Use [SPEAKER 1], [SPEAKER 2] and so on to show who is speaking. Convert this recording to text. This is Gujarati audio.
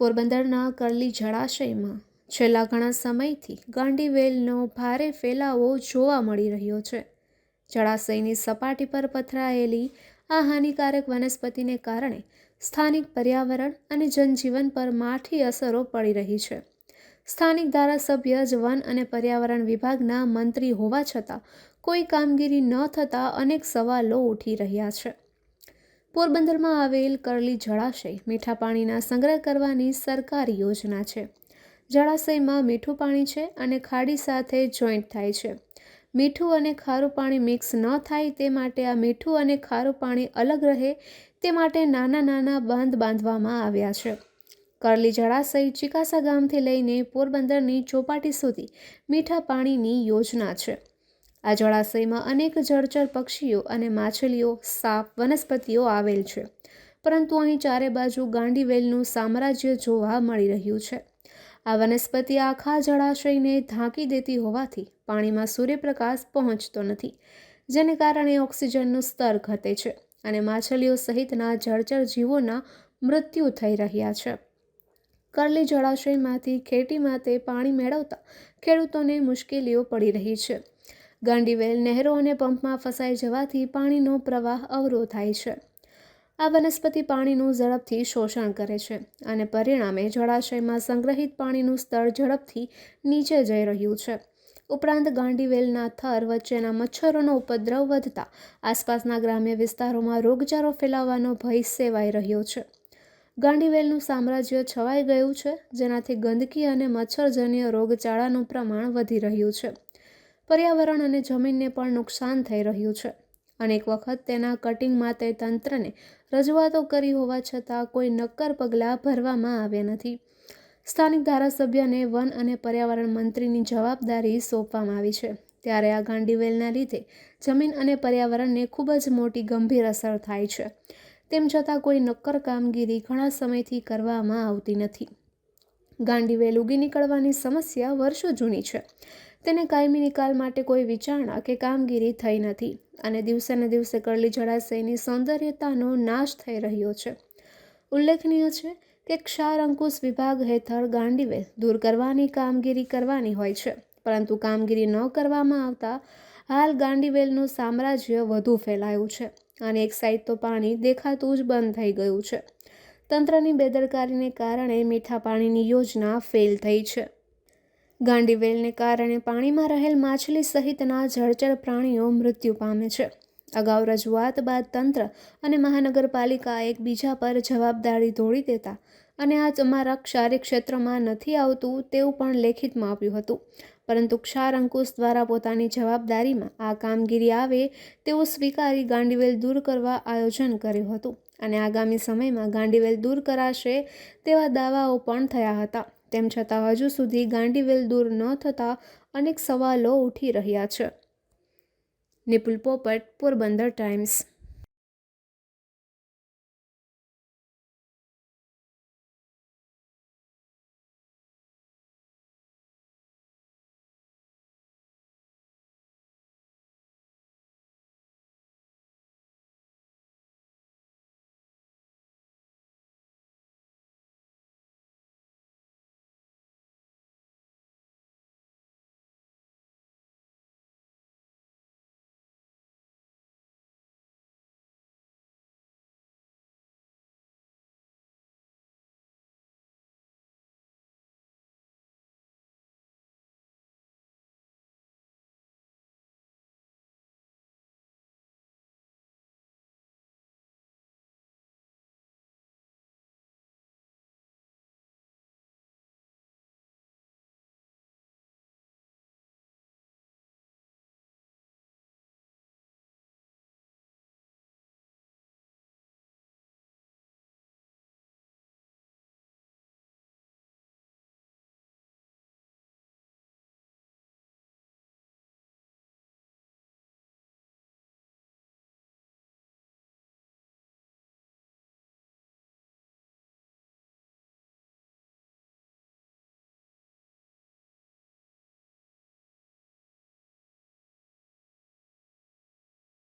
[SPEAKER 1] પોરબંદરના કરલી જળાશયમાં છેલ્લા ઘણા સમયથી ગાંડીવેલનો ભારે ફેલાવો જોવા મળી રહ્યો છે. જળાશયની સપાટી પર પથરાયેલી આ હાનિકારક વનસ્પતિને કારણે સ્થાનિક પર્યાવરણ અને જનજીવન પર માઠી અસરો પડી રહી છે. સ્થાનિક ધારાસભ્ય જ વન અને પર્યાવરણ વિભાગના મંત્રી હોવા છતાં કોઈ કામગીરી ન થતાં અનેક સવાલો ઉઠી રહ્યા છે. પોરબંદરમાં આવેલ કરલી જળાશય મીઠા પાણીના સંગ્રહ કરવાની સરકારી યોજના છે. જળાશયમાં મીઠું પાણી છે અને ખાડી સાથે જોઈન્ટ થાય છે. મીઠું અને ખારું પાણી મિક્સ ન થાય તે માટે આ મીઠું અને ખારું પાણી અલગ રહે તે માટે નાના નાના બાંધ બાંધવામાં આવ્યા છે. કરલી જળાશય ચિકાસા ગામથી લઈને પોરબંદરની ચોપાટી સુધી મીઠા પાણીની યોજના છે. આ જળાશયમાં અનેક જળચર પક્ષીઓ અને માછલીઓ, સાપ, વનસ્પતિઓ આવેલ છે. પરંતુ અહીં ચારે બાજુ ગાંડીવેલનું સામ્રાજ્ય જોવા મળી રહ્યું છે. આ વનસ્પતિ આખા જળાશયને ઢાંકી દેતી હોવાથી પાણીમાં સૂર્યપ્રકાશ પહોંચતો નથી, જેને કારણે ઓક્સિજનનું સ્તર ઘટે છે અને માછલીઓ સહિતના જળચર જીવોના મૃત્યુ થઈ રહ્યા છે. કરલી જળાશયમાંથી ખેતી માટે પાણી મેળવતા ખેડૂતોને મુશ્કેલીઓ પડી રહી છે. ગાંડીવેલ નહેરો અને પંપમાં ફસાઈ જવાથી પાણીનો પ્રવાહ અવરો થાય છે. આ વનસ્પતિ પાણીનું ઝડપથી શોષણ કરે છે અને પરિણામે જળાશયમાં સંગ્રહિત પાણીનું સ્તર ઝડપથી નીચે જઈ રહ્યું છે. ઉપરાંત ગાંડીવેલના થર વચ્ચેના મચ્છરોનો ઉપદ્રવ વધતા આસપાસના ગ્રામ્ય વિસ્તારોમાં રોગચાળો ફેલાવવાનો ભય સેવાઈ રહ્યો છે. ગાંડીવેલનું સામ્રાજ્ય છવાઈ ગયું છે, જેનાથી ગંદકી અને મચ્છરજન્ય રોગચાળાનું પ્રમાણ વધી રહ્યું છે. પર્યાવરણ અને જમીનને પણ નુકસાન થઈ રહ્યું છે. અનેક વખત તેના કટિંગ માટે તંત્રને રજૂઆતો કરી હોવા છતાં કોઈ નક્કર પગલાં ભરવામાં આવ્યા નથી. સ્થાનિક ધારાસભ્યને વન અને પર્યાવરણ મંત્રીની જવાબદારી સોંપવામાં આવી છે. ત્યારે આ ગાંડીવેલના લીધે જમીન અને પર્યાવરણને ખૂબ જ મોટી ગંભીર અસર થાય છે. તેમ છતાં કોઈ નક્કર કામગીરી ઘણા સમયથી કરવામાં આવતી નથી. ગાંડીવેલ ઉગી નીકળવાની સમસ્યા વર્ષો જૂની છે. તેને કાયમી નિકાલ માટે કોઈ વિચારણા કે કામગીરી થઈ નથી અને દિવસે ને દિવસે કરલી જળાશયની સૌંદર્યતાનો નાશ થઈ રહ્યો છે. ઉલ્લેખનીય છે કે ક્ષાર અંકુશ વિભાગ હેઠળ ગાંડીવેલ દૂર કરવાની કામગીરી કરવાની હોય છે, પરંતુ કામગીરી ન કરવામાં આવતા હાલ ગાંડીવેલનું સામ્રાજ્ય વધુ ફેલાયું છે અને એક સાઈડ તો પાણી દેખાતું જ બંધ થઈ ગયું છે. તંત્રની બેદરકારીને કારણે મીઠા પાણીની યોજના ફેલ થઈ છે. ગાંડીવેલને કારણે પાણીમાં રહેલ માછલી સહિતના જળચર પ્રાણીઓ મૃત્યુ પામે છે. અગાઉ રજૂઆત બાદ તંત્ર અને મહાનગરપાલિકા એકબીજા પર જવાબદારી ઢોળી દેતા અને આ તમારા ક્ષારી ક્ષેત્રમાં નથી આવતું તેવું પણ લેખિતમાં આપ્યું હતું. પરંતુ ક્ષાર અંકુશ દ્વારા પોતાની જવાબદારીમાં આ કામગીરી આવે તેવું સ્વીકારી ગાંડીવેલ દૂર કરવા આયોજન કર્યું હતું. અને આગામી સમયમાં ગાંડીવેલ દૂર કરાશે તેવા દાવાઓ પણ થયા હતા. તેમ છતાં હજુ સુધી ગાંડીવેલ દૂર ન થતાં અનેક સવાલો ઉઠી રહ્યા છે. નિપુલ પોપટ, પોરબંદર ટાઈમ્સ.